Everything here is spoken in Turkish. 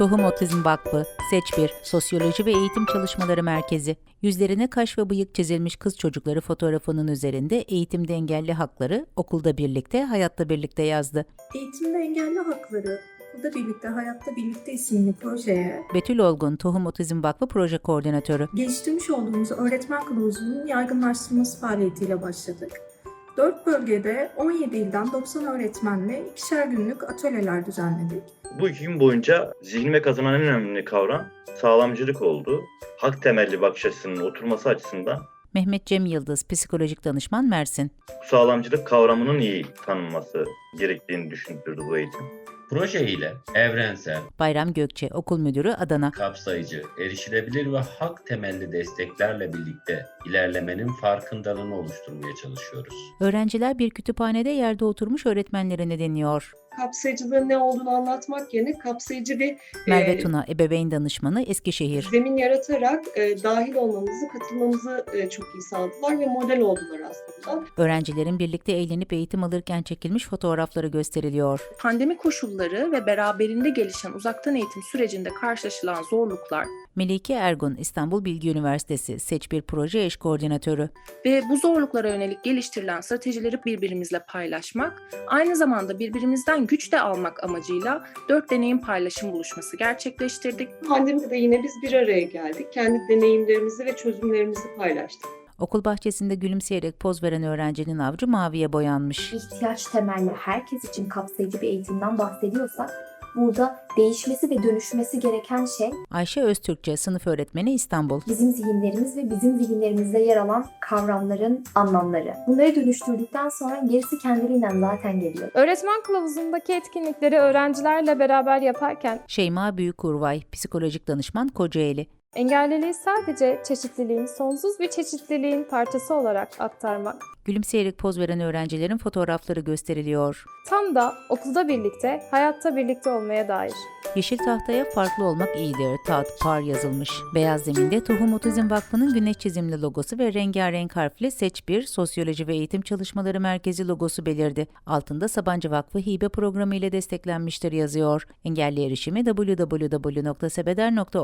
Tohum Otizm Vakfı, Seç 1, Sosyoloji ve Eğitim Çalışmaları Merkezi. Yüzlerine kaş ve bıyık çizilmiş kız çocukları fotoğrafının üzerinde eğitimde engelli hakları, okulda birlikte, hayatta birlikte yazdı. Eğitimde engelli hakları, okulda birlikte, hayatta birlikte isimli projeye Betül Olgun, Tohum Otizm Vakfı Proje Koordinatörü. geliştirmiş olduğumuz öğretmen kılavuzunun yaygınlaştırılması faaliyetiyle başladık. 4 bölgede 17 ilden 90 öğretmenle ikişer günlük atölyeler düzenledik. Bu iki gün boyunca zihnime kazanan en önemli kavram sağlamcılık oldu. Hak temelli bakış açısının oturması açısından Mehmet Cem Yıldız, psikolojik danışman Mersin. sağlamcılık kavramının iyi tanınması gerektiğini düşündürdü bu eğitim. Proje ile evrensel, Bayram Gökçe, Okul Müdürü Adana. kapsayıcı, erişilebilir ve hak temelli desteklerle birlikte ilerlemenin farkındalığını oluşturmaya çalışıyoruz. Öğrenciler bir kütüphanede yerde oturmuş öğretmenlerine deniyor. Kapsayıcılığın ne olduğunu anlatmak yerine kapsayıcı bir Merve e, Tuna, ebeveyn danışmanı Eskişehir. zemin yaratarak e, dahil olmamızı, katılmamızı e, çok iyi sağladılar ve model oldular aslında. Öğrencilerin birlikte eğlenip eğitim alırken çekilmiş fotoğrafları gösteriliyor. pandemi koşulları ve beraberinde gelişen uzaktan eğitim sürecinde karşılaşılan zorluklar Melike Ergun, İstanbul Bilgi Üniversitesi Seç Bir Proje Eş Koordinatörü. ve bu zorluklara yönelik geliştirilen stratejileri birbirimizle paylaşmak, aynı zamanda birbirimizden güç de almak amacıyla dört deneyim paylaşım buluşması gerçekleştirdik. Pandemide de yine biz bir araya geldik. Kendi deneyimlerimizi ve çözümlerimizi paylaştık. Okul bahçesinde gülümseyerek poz veren öğrencinin avcı maviye boyanmış. ihtiyaç temelli herkes için kapsayıcı bir eğitimden bahsediyorsak burada değişmesi ve dönüşmesi gereken şey Ayşe Öztürkçe, sınıf öğretmeni İstanbul. bizim zihinlerimiz ve bizim zihinlerimizde yer alan kavramların anlamları. Bunları dönüştürdükten sonra gerisi kendiliğinden zaten geliyor. Öğretmen kılavuzundaki etkinlikleri öğrencilerle beraber yaparken Şeyma Büyükurvay, psikolojik danışman Kocaeli. Engelliliği sadece çeşitliliğin, sonsuz bir çeşitliliğin parçası olarak aktarmak, Gülümseyerek poz veren öğrencilerin fotoğrafları gösteriliyor. tam da okulda birlikte, hayatta birlikte olmaya dair. Yeşil tahtaya farklı olmak iyidir. Tat, par yazılmış. Beyaz zeminde Tohum Otizm Vakfı'nın güneş çizimli logosu ve rengarenk harfli Seç 1 Sosyoloji ve Eğitim Çalışmaları Merkezi logosu belirdi. Altında Sabancı Vakfı hibe programı ile desteklenmiştir yazıyor. Engelli erişimi www.sebeder.org